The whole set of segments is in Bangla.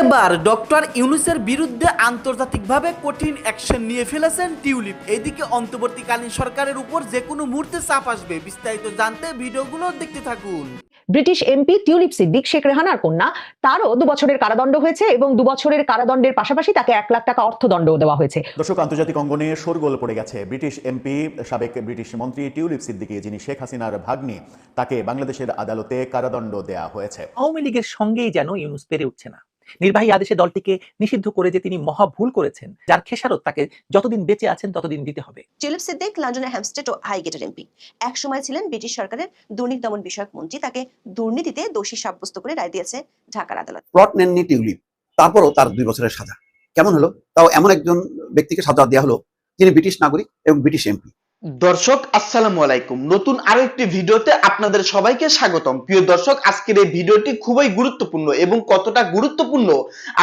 এবার ডক্টর ইউনুসের বিরুদ্ধে আন্তর্জাতিকভাবে কঠিন অ্যাকশন নিয়ে ফেলেছেন টিউলিপ। এদিকে অন্তর্বর্তীকালীন সরকারের উপর যে কোনো মুহূর্তে চাপ আসবে। বিস্তারিত জানতে ভিডিওগুলো দেখতে থাকুন। British MP tulip Siddiq Sheikh রেহানার কন্যা তারও দু বছরের কারাদণ্ড হয়েছে এবং দু বছরের কারাদণ্ডের পাশাপাশি তাকে এক লাখ টাকা অর্থদণ্ডও দেওয়া হয়েছে। দর্শক আন্তর্জাতিক অঙ্গনে শোরগোল পড়ে গেছে। ব্রিটিশ এমপি সাবেক ব্রিটিশ মন্ত্রী টিউলিপ সিদ্দিকী যিনি শেখ হাসিনার ভাগ্নি তাকে বাংলাদেশের আদালতে কারাদণ্ড দেয়া হয়েছে। আওয়ামী লীগের সঙ্গেই যেন ইউনুস পেরে উঠছে না। নির্বাহী আদেশে দলটিকে নিষিদ্ধ করে যে তিনি মহা ভুল করেছেন যার খেসারত তাকে যতদিন বেঁচে আছেন ততদিন দিতে হবে। টিউলিপ সিদ্দিক লন্ডনের হ্যামস্টেড ও হাইগেটের এমপি। এক সময় ছিলেন ব্রিটিশ সরকারের দুর্নীতি দমন বিষয়ক মন্ত্রী। তাকে দুর্নীতিতে দোষী সাব্যস্ত করে রায় দিয়েছে ঢাকার আদালত। প্লট নেননি টিউলিপ। তারপরও তার দুই বছরের সাজা। কেমন হলো? তাও এমন একজন ব্যক্তিকে সাজা দেওয়া হলো যিনি ব্রিটিশ নাগরিক এবং ব্রিটিশ এমপি। দর্শক, আসসালামু আলাইকুম। নতুন আরও একটি ভিডিওতে আপনাদের সবাইকে স্বাগতম। প্রিয় দর্শক, আজকের এই ভিডিওটি খুবই গুরুত্বপূর্ণ এবং কতটা গুরুত্বপূর্ণ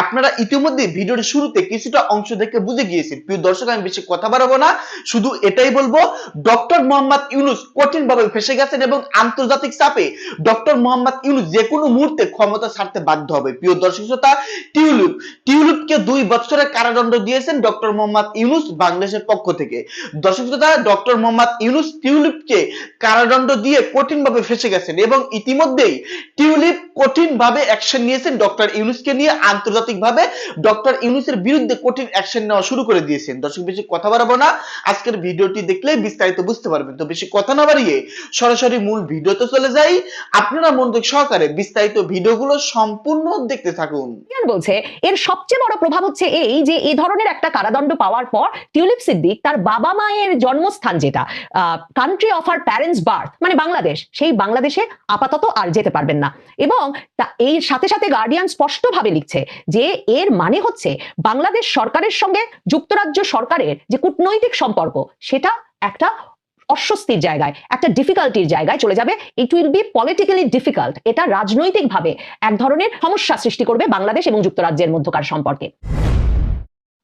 আপনারা ইতিমধ্যে ভিডিওর শুরুতে কিছুটা অংশ দেখে বুঝে গিয়েছেন। প্রিয় দর্শক, আমি বেশি কথা বাড়াবো না। শুধু এটাই বলব, ডক্টর মোহাম্মদ ইউনুস কঠিন ভাবে ফেসে গেছেন এবং আন্তর্জাতিক চাপে ডক্টর মোহাম্মদ ইউনুস যে কোনো মুহূর্তে ক্ষমতা ছাড়তে বাধ্য হবে। প্রিয় দর্শক শ্রোতা, টিউলিপ টিউলিপকে দুই বছরের কারাদণ্ড দিয়েছেন ডক্টর মোহাম্মদ ইউনুস বাংলাদেশের পক্ষ থেকে। দর্শক শ্রোতা ডক্টর মোহাম্মদ ইউনুস টিউলিপকে কারাদণ্ড দিয়ে কঠিন ভাবে ফেসে গেছেন এবং ইতিমধ্যেই টিউলিপ কঠিন ভাবে অ্যাকশন নিয়েছেন। ডক্টর ইউনুসকে নিয়ে আন্তর্জাতিক ভাবে ডক্টর ইউনুসের বিরুদ্ধে কঠিন অ্যাকশন নেওয়া শুরু করে দিয়েছেন। দর্শক, বেশি কথা বাড়াবো না। আজকের ভিডিওটি দেখলে বিস্তারিত বুঝতে পারবেন। তো বেশি কথা না বাড়িয়ে সরাসরি মূল ভিডিওতে চলে যাই। আপনারা মনোযোগ সহকারে বিস্তারিত ভিডিওগুলো সম্পূর্ণ দেখতে থাকুন। বলছে, এর সবচেয়ে বড় প্রভাব হচ্ছে এই যে, এই ধরনের একটা কারাদণ্ড পাওয়ার পর টিউলিপ সিদ্দিক তার বাবা মায়ের জন্মস্থান যেটা country of our parents birth মানে বাংলাদেশ, সেই বাংলাদেশে আপাতত আর যেতে পারবেন না। এবং এর সাথে সাথে গার্ডিয়ান স্পষ্টভাবে লিখছে যে, এর মানে হচ্ছে বাংলাদেশ সরকারের সঙ্গে যুক্তরাজ্য সরকারের যে কূটনৈতিক সম্পর্ক, সেটা একটা অস্বস্তির জায়গায়, একটা ডিফিকাল্টির জায়গায় চলে যাবে। It will be politically difficult এটা রাজনৈতিকভাবে এক ধরনের সমস্যা সৃষ্টি করবে বাংলাদেশ এবং যুক্তরাজ্যের মধ্যকার সম্পর্কে।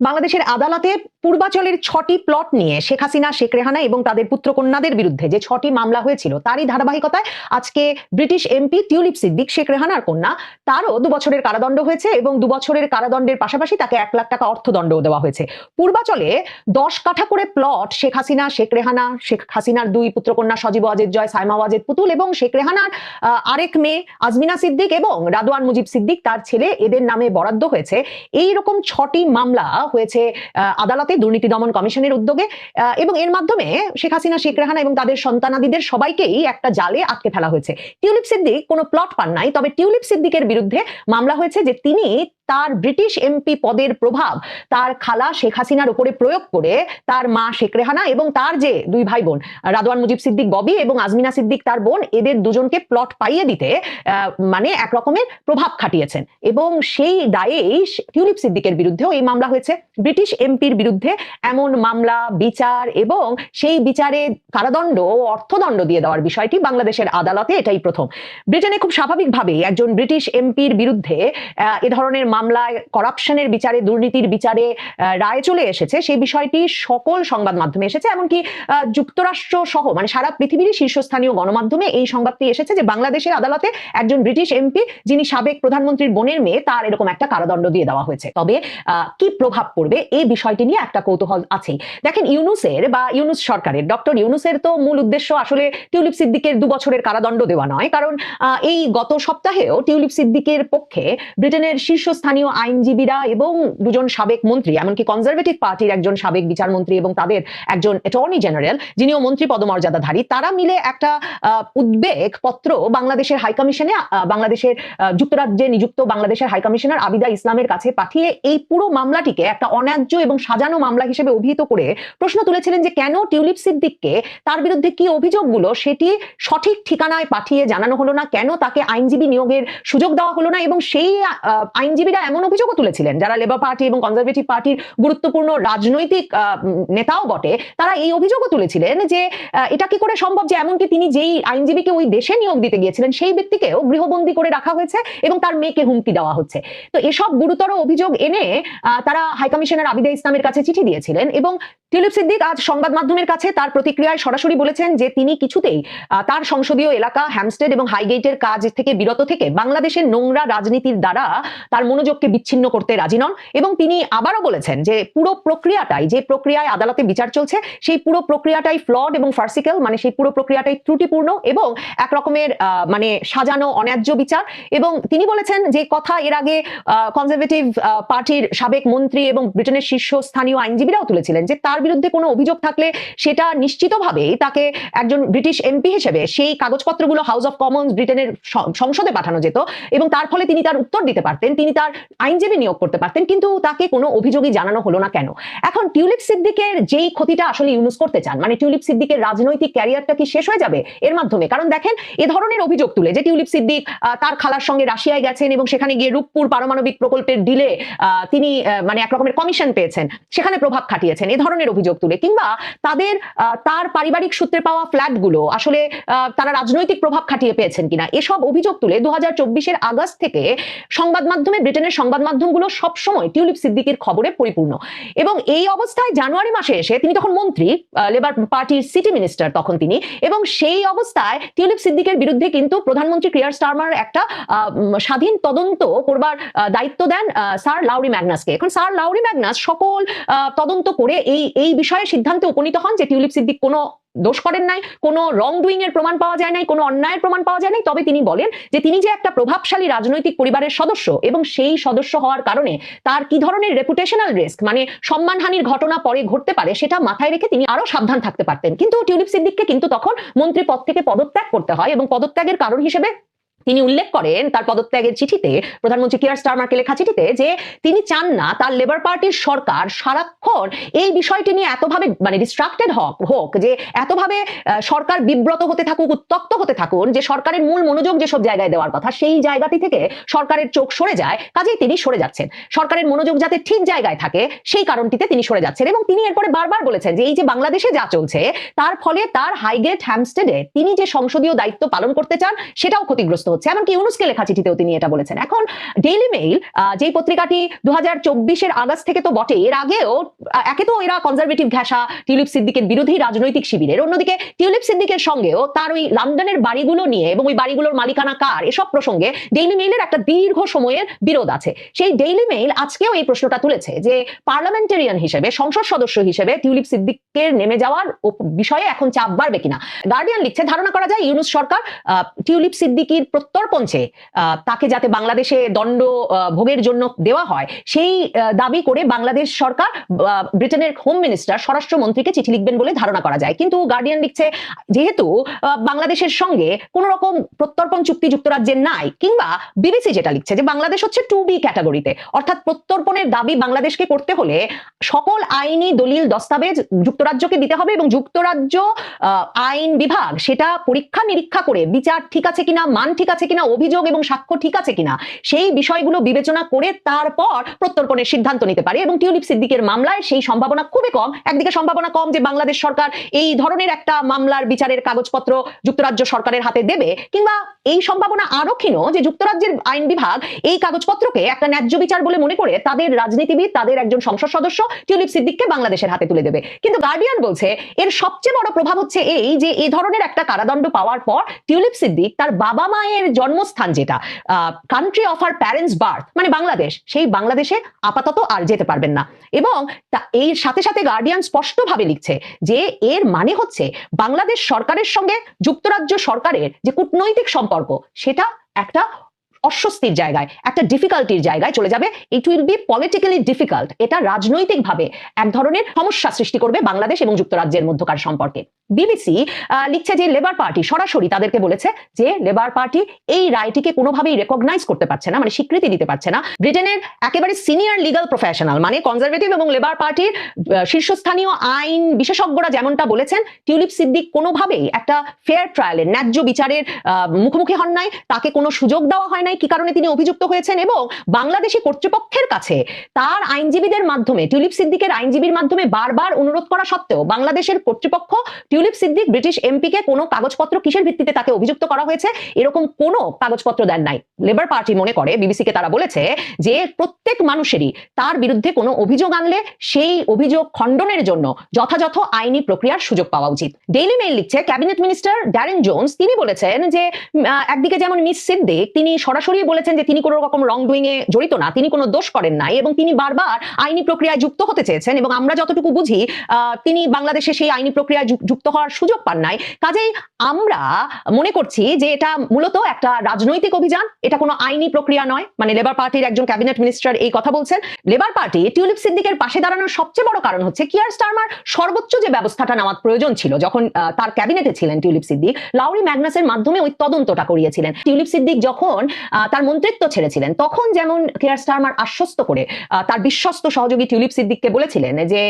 বাংলাদেশের আদালতে পূর্বাচলের ছটি প্লট নিয়ে শেখ হাসিনা, শেখ রেহানা এবং তাদের পুত্রকন্যাদের বিরুদ্ধে যে ছটি মামলা হয়েছিল, তারই ধারাবাহিকতায় আজকে British MP tulip Siddiq, Sheikh রেহানার কন্যা, তারও দু বছরের কারাদণ্ড হয়েছে এবং দু বছরের কারাদণ্ডের পাশাপাশি তাকে এক লাখ টাকা অর্থদণ্ডও দেওয়া হয়েছে। পূর্বাচলে দশ কাঠা করে প্লট শেখ হাসিনা, শেখ রেহানা, শেখ হাসিনার দুই পুত্রকন্যা সজীব ওয়াজেদ জয়, সাইমা ওয়াজেদ পুতুল এবং শেখ রেহানার আরেক মেয়ে আজমিনা সিদ্দিক এবং রাদওয়ান মুজিব সিদ্দিক, তার ছেলে এদের নামে বরাদ্দ হয়েছে। এই রকম ছটি মামলা হয়েছে আদালতে দুর্নীতি দমন কমিশনের উদ্যোগে এবং এর মাধ্যমে শেখ হাসিনা, শেখ রেহানা এবং তাদের সন্তানাদিদের সবাইকেই একটা জালে আটকে ফেলা হয়েছে। টিউলিপ সিদ্দিক কোনো প্লট পান নাই, তবে টিউলিপ সিদ্দিকের বিরুদ্ধে মামলা হয়েছে যে তিনি তার ব্রিটিশ এমপি পদের প্রভাব, তার খালা শেখ হাসিনার উপরে প্রয়োগ করে তার মা শেখ রেহানা এবং তার যে দুই ভাই বোন, রাদওয়ান মুজিব সিদ্দিক ববি এবং আজমিনা সিদ্দিক তার বোন, এদের দুজনকে প্লট পাইয়ে দিতে মানে এক রকমের প্রভাব খাটিয়েছেন। এবং সেই দায়েই টিউলিপ সিদ্দিকের বিরুদ্ধেও এই মামলা হয়েছে। ব্রিটিশ এমপির বিরুদ্ধে এমন মামলা, বিচার এবং সেই বিচারে কারাদণ্ড ও অর্থদণ্ড দিয়ে দেওয়ার বিষয়টি বাংলাদেশের আদালতে এটাই প্রথম। ব্রিটেনে খুব স্বাভাবিকভাবেই একজন ব্রিটিশ এমপির বিরুদ্ধে এ ধরনের মামলায় করাপশনের বিচারে, দুর্নীতির বিচারে রায় চলে এসেছে। সেই বিষয়টি সকল সংবাদ মাধ্যমে এসেছে এমনকি যুক্তরাষ্ট্র সহ মানে সারা পৃথিবীর শীর্ষস্থানীয় গণমাধ্যমে এই সংবাদটি এসেছে যে বাংলাদেশের আদালতে একজন ব্রিটিশ এমপি, যিনি সাবেক প্রধানমন্ত্রীর বোনের মেয়ে, তার এরকম একটা কারাদণ্ড দিয়ে দেওয়া হয়েছে। তবে কি প্রভাব পড়বে এই বিষয়টি নিয়ে একটা কৌতূহল আছেই। দেখেন ইউনুসের বা ইউনুস সরকারের, ডক্টর ইউনুসের তো মূল উদ্দেশ্য আসলে টিউলিপ সিদ্দিকের দু বছরের কারাদণ্ড দেওয়া নয়। কারণ এই গত সপ্তাহেও টিউলিপ সিদ্দিকের পক্ষে ব্রিটেনের শীর্ষস্থানীয় আইনজীবীরা এবং দুজন সাবেক মন্ত্রী, এমনকি কনজারভেটিভ পার্টির একজন সাবেক বিচারমন্ত্রী এবং তাদের একজন অ্যাটর্নি জেনারেল, যিনিও মন্ত্রী পদমর্যাদাধারী, তারা মিলে একটা উদ্বেগ পত্র বাংলাদেশের হাইকমিশনে বাংলাদেশের যুক্তরাজ্যে নিযুক্ত বাংলাদেশের হাইকমিশনার আবিদা ইসলামের কাছে পাঠিয়ে এই পুরো মামলাটিকে একটা অন্যায্য এবং সাজানো মামলা হিসেবে অভিহিত করে প্রশ্ন তুলেছিলেন যে কেন টিউলিপ সিদ্দিককে তার বিরুদ্ধে কি অভিযোগগুলো সেটি সঠিক ঠিকানায় পাঠিয়ে জানানো হলো না? কেন তাকে আইনজীবী নিয়োগের সুযোগ দেওয়া হলো না? এবং সেই আইনজীবীরা এমন অভিযোগও তুলেছিলেন। যারা লেবার পার্টি এবং কনজারভেটিভ পার্টির গুরুত্বপূর্ণ রাজনৈতিক নেতাও বটে, তারা এই অভিযোগও তুলেছিলেন যে এটা কি করে সম্ভব যে এমনকি তিনি যেই আইনজীবীকে ওই দেশে নিয়োগ দিতে গিয়েছিলেন, সেই ব্যক্তিকেও গৃহবন্দী করে রাখা হয়েছে এবং তার মেয়েকে হুমকি দেওয়া হচ্ছে। তো এসব গুরুতর অভিযোগ এনে তারা হাইকমিশনার আবিদা ইসলামের কাছে চিঠি দিয়েছিলেন এবং টিউলিপ সিদ্দিক আজ সংবাদ মাধ্যমের কাছে তার প্রতিক্রিয়ায় সরাসরি বলেছেন যে তিনি কিছুতেই তার সংসদীয় এলাকা, হ্যামস্টেড এবং হাইগেটের কাজ থেকে বিরত থেকে বাংলাদেশের নোংরা রাজনীতির দ্বারা তার মনোযোগকে বিচ্ছিন্ন করতে রাজি নন এবং তিনি আবারও বলেছেন যে পুরো প্রক্রিয়াটাই, যে প্রক্রিয়ায় আদালতে বিচার চলছে, সেই পুরো প্রক্রিয়াটাই ফ্লড এবং ফার্সিক্যাল মানে সেই পুরো প্রক্রিয়াটাই ত্রুটিপূর্ণ এবং এক রকমের মানে সাজানো অন্যায্য বিচার এবং তিনি বলেছেন যে কথা এর আগে কনজারভেটিভ পার্টির সাবেক মন্ত্রী এবং ব্রিটেনের শীর্ষস্থানীয় আইনজীবীরাও তুলেছিলেন যে তার বিরুদ্ধে কোনো অভিযোগ থাকলে সেটা নিশ্চিতভাবেই তাকে একজন ব্রিটিশ এমপি হিসেবে সেই কাগজপত্রগুলো হাউস অফ কমন্স ব্রিটেনের সংসদে পাঠানো যেত এবং তার ফলে তিনি তার উত্তর দিতে পারতেন, তিনি তার আইনজীবী নিয়োগ করতে পারতেন, কিন্তু তাকে কোনো অভিযোগই জানানো হলো না কেন? এখন টিউলিপ সিদ্দিকের যেই ক্ষতিটা আসলে ইউনুস করতে চান মানে টিউলিপ সিদ্দিকের রাজনৈতিক ক্যারিয়ারটা কি শেষ হয়ে যাবে? এর মাধ্যমে, কারণ দেখেন এ ধরনের অভিযোগ তুলে যে টিউলিপ সিদ্দিক তার খালার সঙ্গে রাশিয়ায় গেছেন এবং সেখানে গিয়ে রূপপুর পারমাণবিক প্রকল্পের ডিলে তিনি মানে এক রকমের কমিশন পেয়েছেন, সেখানে প্রভাব খাটিয়েছেন, এ ধরনের অভিযোগ তুলে। কিংবা তাদের তার পারিবারিক সূত্রে পাওয়া ফ্ল্যাটগুলো আসলে তারা রাজনৈতিক প্রভাব খাটিয়ে পেয়েছেন কিনা, এসব অভিযোগ তুলে দু হাজার আগস্ট থেকে সংবাদ মাধ্যমে, ব্রিটেনের সংবাদ মাধ্যমগুলো সবসময় টিউলিপ সিদ্দিকের খবরে পরিপূর্ণ। এবং এই অবস্থায় জানুয়ারি মাসে এসে তিনি তখন মন্ত্রী লেবার পার্টির সিটি মিনিস্টার তখন তিনি, এবং সেই অবস্থায় টিউলিপ সিদ্দিকের বিরুদ্ধে কিন্তু প্রধানমন্ত্রী ক্রিয়ার স্টারমার একটা স্বাধীন তদন্ত করবার দায়িত্ব দেন স্যার লাউরি ম্যাগনাসকে। এখন স্যার লাউরি ম্যাগনাস সকল তদন্ত করে এই এই বিষয়ে সিদ্ধান্তে উপনীত হন যে টিউলিপ সিদ্দিক কোনো দোষ করেন নাই, কোনো রং ডুইং এর প্রমাণ পাওয়া যায় নাই, কোনো অন্যায়ের প্রমাণ পাওয়া যায় নাই। তবে তিনি বলেন যে তিনি যে একটা প্রভাবশালী রাজনৈতিক পরিবারের সদস্য এবং সেই সদস্য হওয়ার কারণে তার কি ধরনের রেপুটেশনাল রিস্ক মানে সম্মানহানির ঘটনা পরে ঘটতে পারে, সেটা মাথায় রেখে তিনি আরও সাবধান থাকতে পারতেন। কিন্তু টিউলিপ সিদ্দিককে কিন্তু তখন মন্ত্রী পদ থেকে পদত্যাগ করতে হয় এবং পদত্যাগের কারণ হিসেবে তিনি উল্লেখ করেন তার পদত্যাগের চিঠিতে প্রধানমন্ত্রী কিয়ার স্টারমারকে লেখা চিঠিতে যে তিনি চান না তার লেবার পার্টির সরকার সারাক্ষণ এই বিষয়টি নিয়ে এতভাবে মানে ডিস্ট্রাক্টেড হোক হোক, যে এতভাবে সরকার বিব্রত হতে থাকুক, উত্তক্ত হতে থাকুন, যে সরকারের মূল মনোযোগ যেসব জায়গায় দেওয়ার কথা সেই জায়গাটি থেকে সরকারের চোখ সরে যায়, কাজেই তিনি সরে যাচ্ছেন। সরকারের মনোযোগ যাতে ঠিক জায়গায় থাকে সেই কারণটিতে তিনি সরে যাচ্ছেন এবং তিনি এরপরে বারবার বলেছেন যে এই যে বাংলাদেশে যা চলছে, তার ফলে তার হাইগেট হ্যামস্টেডে তিনি যে সংসদীয় দায়িত্ব পালন করতে চান, সেটাও ক্ষতিগ্রস্ত হচ্ছে। এমনকি ইউনুসকে লেখা চিঠিতেও তিনি এটা বলেছেন। এখন ডেইলি মেইল যেই পত্রিকাটি দু হাজার আগস্ট থেকে তো বটে, এর আগেও একে তো এরা কনজারভেটিভ ঘেঁষা টিউলিপ সিদ্দিকের বিরোধী রাজনৈতিক শিবিরের। অন্যদিকে টিউলিপ সিদ্দিকের সঙ্গেও তার ওই লন্ডনের বাড়িগুলো নিয়ে এবং ওই বাড়িগুলোর মালিকানা কার, এসব প্রসঙ্গে ডেইলি মেইলের একটা দীর্ঘ সময়ের বিরোধ আছে। সেই ডেইলি মেইল আজকেও এই প্রশ্নটা তুলেছে যে পার্লামেন্টারিয়ান হিসেবে, সংসদ সদস্য হিসেবে টিউলিপ সিদ্দিকের নেমে যাওয়ার বিষয়ে এখন চাপ বাড়বে কিনা। গার্ডিয়ান লিখছে, ধারণা করা যায়, ইউনুস সরকার টিউলিপ সিদ্দিকির প্রত্যর্পণ চেয়ে তাকে যাতে বাংলাদেশে দণ্ড ভোগের জন্য দেওয়া হয়, সেই দাবি করে বাংলাদেশ সরকার ব্রিটেনের হোম মিনিস্টার স্বরাষ্ট্রমন্ত্রীকে চিঠি লিখবেন বলে ধারণা করা যায়। কিন্তু গার্ডিয়ান লিখছে, যেহেতু বাংলাদেশের সঙ্গে কোন রকম প্রত্যর্পণ চুক্তি যুক্তরাজ্যের নাই, কিংবা বিবিসি যেটা লিখছে যে, বাংলাদেশ হচ্ছে টু বি ক্যাটাগরিতে অর্থাৎ প্রত্যর্পণের দাবি বাংলাদেশকে করতে হলে সকল আইনি দলিল দস্তাবেজ যুক্তরাজ্যকে দিতে হবে এবং যুক্তরাজ্য আইন বিভাগ সেটা পরীক্ষা নিরীক্ষা করে বিচার ঠিক আছে কিনা, মান ঠিক আছে কিনা, অভিযোগ এবং সাক্ষ্য ঠিক আছে কিনা, সেই বিষয়গুলো বিবেচনা করে তারপর প্রত্যর্পণের সিদ্ধান্ত নিতে পারে এবং টিউলিপ সিদ্দিকের মামলায় সেই সম্ভাবনা খুবই কম। একদিকে সম্ভাবনা কম যে বাংলাদেশ সরকার এই ধরনের একটা মামলার বিচারের কাগজপত্র যুক্তরাজ্য সরকারের হাতে দেবে কিংবা এই সম্ভাবনা আরও ক্ষীণ যে যুক্তরাজ্যের আইন বিভাগ এই কাগজপত্রকে একটা ন্যায্য বিচার বলে মনে করে তাদের রাজনীতিবিদ, তাদের একজন সংসদ সদস্য টিউলিপ সিদ্দিককে বাংলাদেশের হাতে তুলে দেবে। কিন্তু গার্ডিয়ান বলছে এর সবচেয়ে বড় প্রভাব হচ্ছে এই যে এই ধরনের একটা কারাদণ্ড পাওয়ার পর টিউলিপ সিদ্দিক তার বাবা মায়ের জন্মস্থান যেটা country of our parents birth মানে বাংলাদেশ, সেই বাংলাদেশে আপাতত আর যেতে পারবেন না। এবং এর সাথে সাথে গার্ডিয়ান স্পষ্টভাবে লিখছে যে, এর মানে হচ্ছে বাংলাদেশ সরকারের সঙ্গে যুক্তরাজ্য সরকারের যে কূটনৈতিক সম্পর্ক, সেটা একটা অস্বস্তির জায়গায়, একটা ডিফিকাল্টির জায়গায় চলে যাবে। It will be politically difficult এটা রাজনৈতিকভাবে এক ধরনের সমস্যা সৃষ্টি করবে বাংলাদেশ এবং যুক্তরাজ্যের মধ্যকার সম্পর্কে। বিবিসি লিখছে যে লেবার পার্টি সরাসরি তাদেরকে বলেছে যে লেবার পার্টি এই রায়টিকে কোনোভাবেই রেকগনাইজ করতে পারছে না মানে স্বীকৃতি দিতে পারছে না। ব্রিটেনের একেবারে সিনিয়র লিগাল প্রফেশনাল মানে কনজারভেটিভ এবং লেবার পার্টির শীর্ষস্থানীয় আইন বিশেষজ্ঞরা যেমনটা বলেছেন টিউলিপ সিদ্দিক কোনোভাবেই একটা ফেয়ার ট্রায়ালের ন্যায্য বিচারের মুখোমুখি হন নাই, তাকে কোনো সুযোগ দেওয়া হয় নাই, কি কারণে তিনি অভিযুক্ত হয়েছেন এবং বাংলাদেশি কর্তৃপক্ষের কাছে তার আইনজীবীদের মাধ্যমে টিউলিপ সিদ্দিকের আইনজীবীর মাধ্যমে বারবার অনুরোধ করা সত্ত্বেও বাংলাদেশের কর্তৃপক্ষ টিউলিপ সিদ্দিক ব্রিটিশ এমপি কে কোনো কাগজপত্র কিসের ভিত্তিতে তাকে অভিযুক্ত করা হয়েছে? এরকম কোনো কাগজপত্র দেন নাই। লেবার পার্টি মনে করে বিবিসি কে তারা বলেছে যে প্রত্যেক মানুষেরই তার বিরুদ্ধে কোনো অভিযোগ আনলে সেই অভিযোগ খণ্ডনের জন্য যথাযথ আইনি প্রক্রিয়ার সুযোগ পাওয়া উচিত। ডেইলি মেইল লিখছে ক্যাবিনেট মিনিস্টার ড্যারেন জোন্স তিনি বলেছেন যে একদিকে যেমন মিস সিদ্দিক তিনি সরাসরি বলেছেন যে তিনি কোনো রকম রং ডুইং এ জড়িত না, তিনি কোনো দোষ করেন নাই এবং তিনি বারবার আইনি প্রক্রিয়ায় যুক্ত হতে চেয়েছেন এবং আমরা যতটুকু বুঝি তিনি বাংলাদেশে সেই আইনি প্রক্রিয়ায় যুক্ত হওয়ার সুযোগ পান নাই। কাজেই আমরা মনে করছি যে এটা মূলত একটা রাজনৈতিক অভিযান, এটা কোনো আইনি প্রক্রিয়া নয়। মানে লেবার পার্টির একজন ক্যাবিনেট মিনিস্টার এই কথা বলছেন। লেবার পার্টি টিউলিপ সিদ্দিকের পাশে দাঁড়ানোর সবচেয়ে বড় কারণ হচ্ছে কিয়ার স্টারমার সর্বোচ্চ যে ব্যবস্থাটা নেওয়ার প্রয়োজন ছিল, যখন তার ক্যাবিনেটে ছিলেন টিউলিপ সিদ্দিক লাউরি ম্যাগনাসের মাধ্যমে ওই তদন্তটা করিয়েছিলেন। টিউলিপ সিদ্দিক যখন তার মন্ত্রিত্ব ছেড়েছিলেন, তখন যেমন কিয়ার স্টারমার আশ্বস্ত করে তার বিশ্বস্ত সহযোগী টিউলিপ সিদ্দিককে বলেছিলেন যে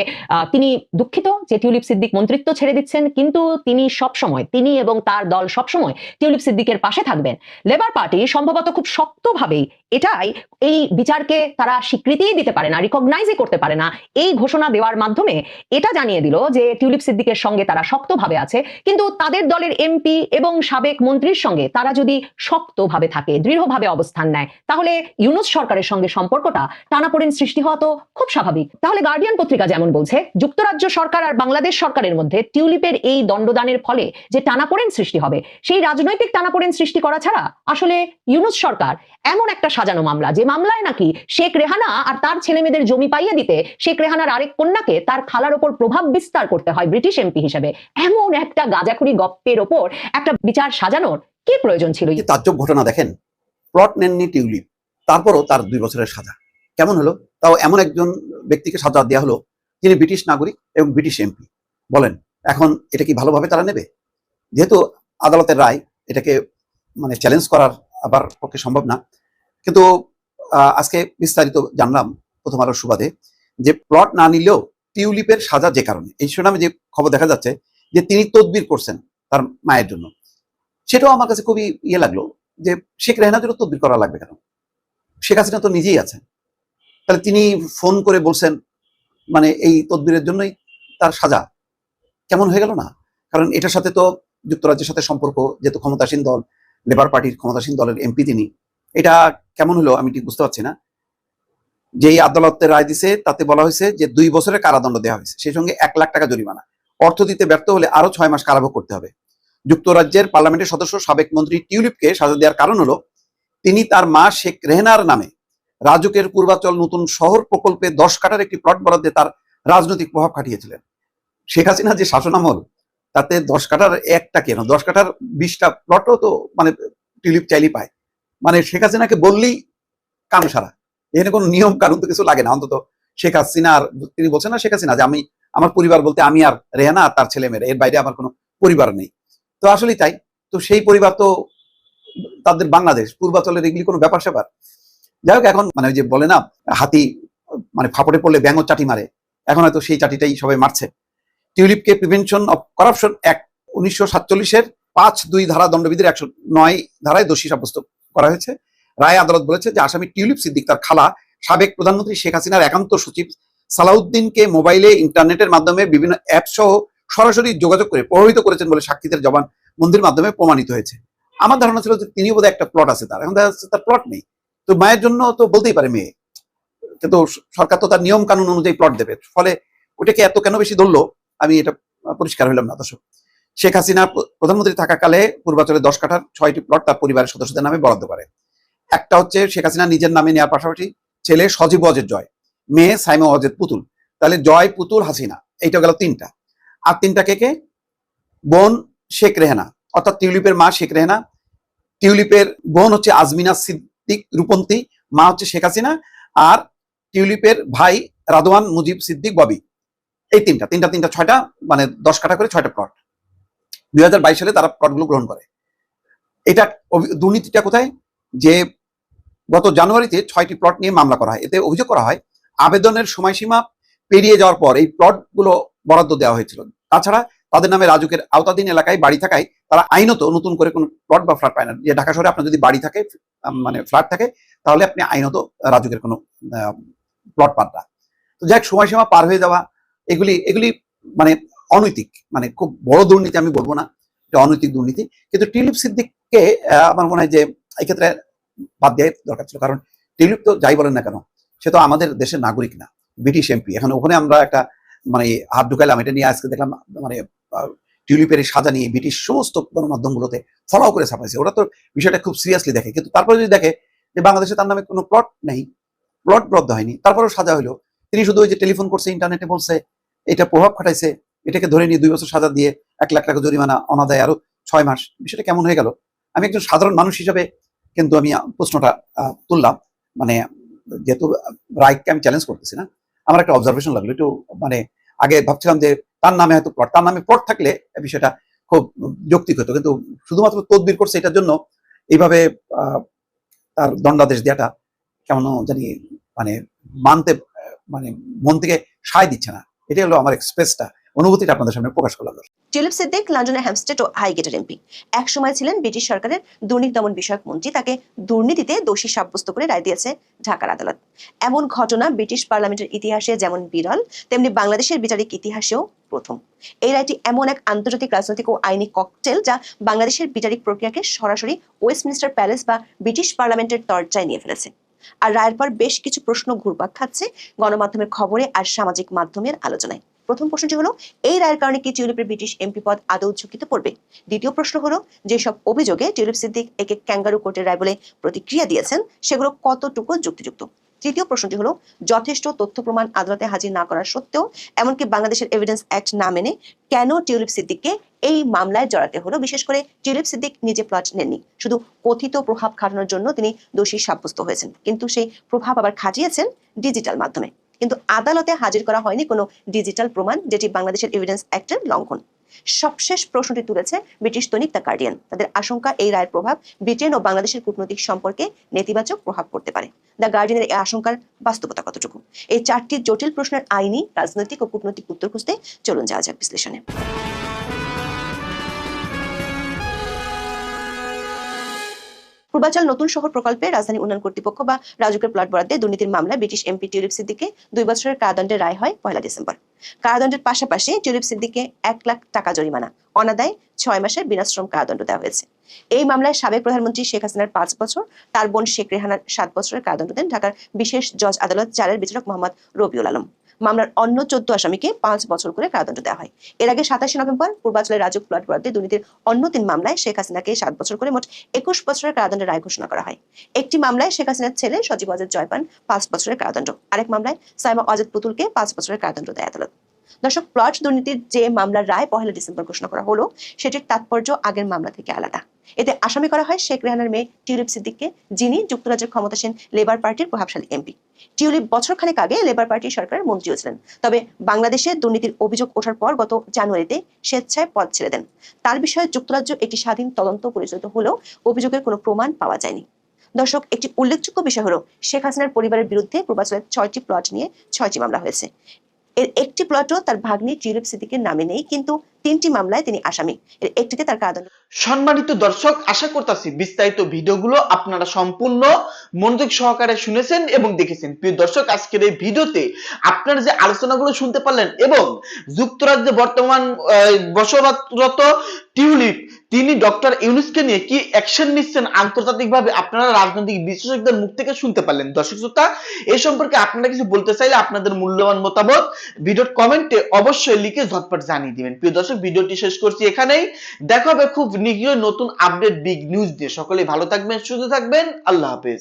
তিনি দুঃখিত যে টিউলিপ সিদ্দিক মন্ত্রিত্ব ছেড়ে দিচ্ছেন। কিন্তু তিনি সবসময়, তিনি এবং তার দল সবসময় টিউলিপ সিদ্দিকের পাশে থাকবেন। লেবার পার্টি সম্ভবত খুব শক্তভাবেই এটাই এই বিচারকে তারা স্বীকৃতিই দিতে পারে না রিকগনাইজই করতে পারে না। এই ঘোষণা দেওয়ার মাধ্যমে এটা জানিয়ে দিল যে টিউলিপ সিদ্দিকের সঙ্গে তারা শক্তভাবে আছে। কিন্তু তাদের দলের এমপি এবং সাবেক মন্ত্রীর সঙ্গে তারা যদি শক্তভাবে থাকে, দৃঢ়ভাবে অবস্থান নেয়, তাহলে ইউনুস সরকারের সঙ্গে সম্পর্কটা টানাপোড়েন সৃষ্টি হওয়া তো খুব স্বাভাবিক। তাহলে গার্ডিয়ান পত্রিকা যেমন বলছে, যুক্তরাজ্য সরকার আর বাংলাদেশ সরকারের মধ্যে টিউলিপের এই দণ্ডদানের ফলে যে টানাপোড়েন সৃষ্টি হবে, সেই রাজনৈতিক টানাপোড়েন সৃষ্টি করা ছাড়া আসলে ইউনুস সরকার এমন একটা সাজানো মামলা। যে মামলায় নাকি শেখ রেহানা আর তার ছেলে মেয়েদের জমি পাইয়ে দিতে শেখ রেহানার আরেক কন্যাকে তার খালার ওপর প্রভাব বিস্তার করতে হয় ব্রিটিশ এমপি হিসেবে। এমন একটা গাজাখুরি গপ্পের ওপর একটা বিচার সাজানোর কি প্রয়োজন ছিল? তাজ্জব ঘটনা দেখেন? প্লট নেননি টিউলিপ। তারপরও তার দুই বছরের সাজা। কেমন হলো? তাও এমন একজন ব্যক্তিকে সাজা দেওয়া হলো যিনি ব্রিটিশ নাগরিক এবং ব্রিটিশ এমপি। বলেন, এখন এটা কি ভালোভাবে তারা নেবে? যেহেতু আদালতের রায় এটাকে মানে চ্যালেঞ্জ করার আবার পক্ষে সম্ভব না কিন্তু আজকে বিস্তারিত জানলাম প্রথম আলোর সুবাদে যে প্লট না নিলেও টিউলিপের সাজা যে কারণে। এই শিরোনামে যে খবর দেখা যাচ্ছে যে তিনি তদবির করছেন তার মায়ের জন্য। সেটাও আমার কাছে খুবই ইয়ে লাগল যে শেখ রেহানার জন্য তদবির করা লাগবে কেন? শেখ হাসিনা তো নিজেই আছেন। তাহলে তিনি ফোন করে বলছেন মানে এই তদবিরের জন্যই তার সাজা। কেমন হয়ে গেল না? কারণ এটার সাথে তো যুক্তরাজ্যের সাথে সম্পর্ক, যেহেতু ক্ষমতাসীন দল লেবার পার্টির ক্ষমতাসীন দলের এমপি তিনি। এটা কেমন হলো আমি ঠিক বুঝতে পারছি না। যেই আদালতের রায় দিছে, তাতে বলা হয়েছে যে দুই বছরের কারাদণ্ড দেওয়া হয়েছে। সেই সঙ্গে এক লাখ টাকা জরিমানা। অর্থ দিতে ব্যর্থ হলে আরও ছয় মাস কারাভোগ করতে হবে। যুক্তরাজ্যের পার্লামেন্টের সদস্য সাবেক মন্ত্রী টিউলিপকে সাজা দেওয়ার কারণ হলো, তিনি তার মা শেখ রেহনার নামে রাজুকের পূর্বাচল নতুন শহর প্রকল্পে দশ কাঠার একটি প্লট বরাদ্দে তার রাজনৈতিক প্রভাব খাটিয়েছিলেন। শেখ হাসিনা যে শাসনামল, তাতে দশ কাঠার একটা কেন? দশ কাঠার বিশটা প্লটও তো মানে টিউলিপ চাইলেই পায়। মানে শেখ হাসিনাকে বললেই কাম সারা। এখানে কোনো নিয়ম কানুন তো কিছু লাগে না। অন্তত শেখ হাসিনা আর তিনি বলছেন না শেখ হাসিনা যে আমি, আমার পরিবার বলতে আমি আর রেহানা আর তার ছেলে মেয়েরা, এর বাইরে আমার কোনো পরিবার নেই। তো আসলেই তাই। তো সেই পরিবার তো তাদের বাংলাদেশ, পূর্বাচলের এগুলি কোনো ব্যাপার স্যাপার। যাই হোক, এখন মানে ওই যে বলে না, হাতি মানে ফাপড়ে পড়লে ব্যাঙও চাটি মারে। এখন হয়তো সেই চাটিটাই সবাই মারছে। টিউলিপকে প্রিভেনশন অফ করাপশন অ্যাক্ট উনিশশো সাতচল্লিশের পাঁচ দুই ধারা দণ্ডবিধির একশো নয় ধারায় দোষী সাব্যস্ত। করা হয়েছে। রায় আদালত বলেছে যে আসামি টিউলিপ সিদ্দিক তার খালা সাবেক প্রধানমন্ত্রী শেখ হাসিনার একান্ত সচিব সালাউদ্দিনকে মোবাইলে, ইন্টারনেটের মাধ্যমে বিভিন্ন অ্যাপ সহ সরাসরি যোগাযোগ করে প্রভাবিত করেছেন বলে সাক্ষীদের জবান মন্দির মাধ্যমে প্রমাণিত হয়েছে। আমার ধারণা ছিল যে তিনিও বোধহয় একটা প্লট আছে তার। এখন দেখা যাচ্ছে তার প্লট নেই। তো মায়ের জন্য তো বলতেই পারে মেয়ে। কিন্তু সরকার তো তার নিয়ম কানুন অনুযায়ী প্লট দেবে। ফলে ওটাকে এত কেন বেশি ধরলো? আমি এটা পরিষ্কার হইলাম না, দর্শক। শেখ হাসিনা প্র- প্রধানমন্ত্রী থাকাকালে পূর্বাচলে দশ কাঠার ছয়টি প্লট তার পরিবারের সদস্যদের নামে বরাদ্দ করে। একটা হচ্ছে শেখ হাসিনা নিজের নামে নেওয়ার পাশাপাশি ছেলে সজীব অজের জয়, মেয়ে সাইমা অজেদ পুতুল। তাহলে জয়, পুতুল, হাসিনা, এইটা গেল তিনটা। আর তিনটা কে কে? বোন শেখ রেহানা, অর্থাৎ টিউলিপের মা শেখ রেহানা, টিউলিপের বোন হচ্ছে আজমিনা সিদ্দিক রূপন্তী, মা হচ্ছে শেখ হাসিনা, আর টিউলিপের ভাই রাদওয়ান মুজিব সিদ্দিক ববি। এই তিনটা তিনটা তিনটা, ছয়টা মানে দশ কাঠা করে ছয়টা প্লট দুই হাজার বাইশ সালে তারা প্লটগুলো গ্রহণ করে। এটা দুর্নীতিটা কোথায়? যে গত জানুয়ারিতে ছয়টি প্লট নিয়ে মামলা করা হয়। এতে অভিযোগ করা হয়, আবেদনের সময়সীমা পেরিয়ে যাওয়ার পর এই প্লটগুলো বরাদ্দ দেওয়া হয়েছিল। তাছাড়া তাদের নামে রাজুকের আওতাধীন এলাকায় বাড়ি থাকায় তারা আইনত নতুন করে কোনো প্লট বা ফ্ল্যাট পায় না। যে ঢাকা শহরে আপনার যদি বাড়ি থাকে মানে ফ্ল্যাট থাকে, তাহলে আপনি আইনত রাজুকের কোনো প্লট পান না। তো যাক সময়সীমা পার হয়ে যাওয়া, এগুলি এগুলি মানে অনৈতিক মানে খুব বড় দুর্নীতি আমি বলব না, এটা অনৈতিক দুর্নীতি। কিন্তু টিলিপ সিদ্দিককে আমার মনে হয় যে এই ক্ষেত্রে বাদ দেওয়াই দরকার ছিল। কারণ টিউলিপ তো যাই বলেন না কেন, সে তো আমাদের দেশের নাগরিক না, ব্রিটিশ এমপি এখন ওখানে আমরা একটা মানে হাত ঢুকাইলাম, এটা নিয়ে আজকে দেখলাম মানে টিউলিপের সাজা নিয়ে ব্রিটিশ সমস্ত গণমাধ্যমগুলোতে ফলাও করে ছাপাইছে। ওরা তো বিষয়টা খুব সিরিয়াসলি দেখে। কিন্তু তারপরে যদি দেখে যে বাংলাদেশে তার নামে কোনো প্লট নেই প্লট বদ্ধ হয়নি, তারপরেও সাজা হলো তিনি শুধু ওই যে টেলিফোন করছে ইন্টারনেটে বলছে, এটা প্রভাব খাটাইছে এটাকে ধরে নিয়ে দুই বছর সাজা দিয়ে এক লাখ টাকা জরিমানা অনাদায় আরও ছয় মাস, বিষয়টা কেমন হয়ে গেল? আমি একজন সাধারণ মানুষ হিসাবে কিন্তু আমি প্রশ্নটা তুললাম। মানে যেহেতু রাইটকে আমি চ্যালেঞ্জ করতেছি না, আমার একটা অবজারভেশন লাগল। একটু মানে আগে ভাবছিলাম যে তার নামে হয়তো প্লট তার নামে প্লট থাকলে বিষয়টা খুব যৌক্তিক হতো। কিন্তু শুধুমাত্র তদবির করছে এটার জন্য, এইভাবে তার দণ্ডাদেশ দেওয়াটা কেমন জানি মানে মানতে মানে মন থেকে সায় দিচ্ছে না। এটাই হলো আমার এক্সপ্রেসটা অনুভূতিটা আপনাদের সামনে প্রকাশ করলাম টিউলিপ সিদ্দিক, লন্ডনের হ্যামস্টেড ও হাইগেটের এমপি। এক সময় ছিলেন ব্রিটিশ সরকারের দুর্নীতি দমন বিষয়ক মন্ত্রী। তাকে দুর্নীতিতে দোষী সাব্যস্ত করে রায় দিয়েছে ঢাকার আদালত। এমন ঘটনা ব্রিটিশ পার্লামেন্টের ইতিহাসে যেমন বিরল, তেমনি বাংলাদেশের বিচারিক ইতিহাসেও প্রথম। এই রায়টি এমন এক আন্তর্জাতিক রাজনৈতিক ও আইনি ককটেল যা বাংলাদেশের বিচারিক প্রক্রিয়াকে সরাসরি ওয়েস্টমিনিস্টার প্যালেস বা ব্রিটিশ পার্লামেন্টের দরজায় নিয়ে ফেলেছে। আর রায়ের পর বেশ কিছু প্রশ্ন ঘুরপাক খাচ্ছে গণমাধ্যমের খবরে আর সামাজিক মাধ্যমের আলোচনায়। প্রথম প্রশ্নটি হলো, এই রায়ের কারণে কি টিউলিপের ব্রিটিশ এমপি পদ আদৌ ঝুঁকিতে পড়বে? দ্বিতীয় প্রশ্ন হলো, যেসব অভিযোগে টিউলিপ সিদ্দিক একে ক্যাঙ্গারু কোর্টের রায় বলে প্রতিক্রিয়া দিয়েছেন, সেগুলো কতটুকু যুক্তিযুক্ত? তৃতীয় প্রশ্নটি হলো, যথেষ্ট তথ্য প্রমাণ আদালতে হাজির না করা সত্ত্বেও, এমনকি বাংলাদেশের এভিডেন্স অ্যাক্ট না মেনে কেন টিউলিপ সিদ্দিককে এই মামলায় জড়াতে হলো? বিশেষ করে টিউলিপ সিদ্দিক নিজে প্লট নেননি, শুধু কথিত প্রভাব খাটানোর জন্য তিনি দোষী সাব্যস্ত হয়েছেন, কিন্তু সেই প্রভাব আবার খাটিয়েছেন ডিজিটাল মাধ্যমে। কিন্তু আদালতে হাজির করা হয়নি কোনো ডিজিটাল প্রমাণ যেটি বাংলাদেশের এভিডেন্স অ্যাক্টের লঙ্ঘন। সবশেষ প্রশ্নটি তুলেছে ব্রিটিশ দৈনিক দ্য গার্ডিয়ান। তাদের আশঙ্কা এই রায়ের প্রভাব ব্রিটেন ও বাংলাদেশের কূটনৈতিক সম্পর্কে নেতিবাচক প্রভাব পড়তে পারে। দ্য গার্ডিয়ানের এই আশঙ্কার বাস্তবতা কতটুকু? এই চারটি জটিল প্রশ্নের আইনি, রাজনৈতিক ও কূটনৈতিক উত্তর খুঁজতে চলুন যাওয়া যাক বিশ্লেষণে। পূর্বাচল নতুন শহর প্রকল্পে রাজধানী উন্নয়ন কর্তৃপক্ষ বা রাজুকের প্লট বরাদ্দে দুর্নীতির মামলায় ব্রিটিশ এমপি টিউলিপ সিদ্দিকে দুই বছরের কারাদণ্ডের রায় হয় পয়লা ডিসেম্বর। কারাদণ্ডের পাশাপাশি টিউলিপ সিদ্দিকে এক লাখ টাকা জরিমানা, অনাদায় ছয় মাসের বিনাশ্রম কারাদণ্ড দেওয়া হয়েছে। এই মামলায় সাবেক প্রধানমন্ত্রী শেখ হাসিনার পাঁচ বছর, তার বোন শেখ রেহানার সাত বছরের কারাদণ্ড দেন ঢাকার বিশেষ জজ আদালত চারের বিচারক মোহাম্মদ রবিউল আলম। মামলার অন্য চোদ্দ আসামিকে পাঁচ বছর করে কারাদণ্ড দেওয়া হয়। এর আগে সাতাশে নভেম্বর পূর্বাঞ্চলের রাজক প্লট বরাদ্দে দুর্নীতির অন্য তিন মামলায় শেখ হাসিনাকে সাত বছর করে মোট একুশ বছরের কারাদণ্ডের রায় ঘোষণা করা হয়। একটি মামলায় শেখ হাসিনার ছেলে সজীব অজেদ জয়পান পাঁচ বছরের কারাদণ্ড। আরেক মামলায় সাইমা অজেদ পুতুলকে পাঁচ বছরের কারাদণ্ড দেয় আদালত। দর্শক, প্লট দুর্নীতির যে মামলার রায় পহেলা ডিসেম্বর ঘোষণা করা হলো, সেটির তাৎপর্য আগের মামলা থেকে আলাদা। এতে আসামি করা হয় শেখ রেহানার মেয়ে টিউলিপ সিদ্দিককে, যিনি যুক্তরাজ্যের ক্ষমতাসীন লেবার পার্টির প্রভাবশালী এমপি। টিউলিপ বছরখানেক আগে লেবার পার্টি সরকারের মন্ত্রীও ছিলেন। তবে বাংলাদেশে দুর্নীতির অভিযোগ ওঠার পর গত জানুয়ারিতে স্বেচ্ছায় পদ ছেড়ে দেন। তার বিষয়ে যুক্তরাজ্য একটি স্বাধীন তদন্ত পরিচালিত হলেও অভিযোগের কোনো প্রমাণ পাওয়া যায়নি। দর্শক, একটি উল্লেখযোগ্য বিষয় হলো, শেখ হাসিনার পরিবারের বিরুদ্ধে পূর্বাচলের ছয়টি প্লট নিয়ে ছয়টি মামলা হয়েছে। এর একটি প্লটও তার ভাগ্নি টিউলিপ সিদ্দিকের নামে নেই, কিন্তু তিনটি মামলায় তিনি আসামি। এর একটিতে তার কারাদণ্ড। সম্মানিত দর্শক, আশা করতেছি বিস্তারিত ভিডিওগুলো আপনারা সম্পূর্ণ মনোযোগ সহকারে শুনেছেন এবং দেখেছেন। প্রিয় দর্শক, আজকের এই ভিডিওতে আপনারা যে আলোচনাগুলো শুনতে পারলেন এবং যুক্তরাজ্যে বর্তমান বসবাসরত টিউলিপ, তিনি ডক্টর ইউনুসকে নিয়ে কি অ্যাকশন নিচ্ছেন আন্তর্জাতিকভাবে আপনারা রাজনৈতিক বিশেষজ্ঞদের মুখ থেকে শুনতে পারলেন? দর্শক শ্রোতা এই সম্পর্কে আপনারা কিছু বলতে চাইলে আপনাদের মূল্যবান মতামত ভিডিওর কমেন্টে অবশ্যই লিখে ঝটপট জানিয়ে দিবেন। প্রিয় দর্শক, ভিডিওটি শেষ করছি এখানেই। দেখা হবে খুব নিকট নতুন আপডেট বিগ নিউজ দিয়ে সকলে ভালো থাকবেন, সুস্থ থাকবেন। আল্লাহ হাফেজ।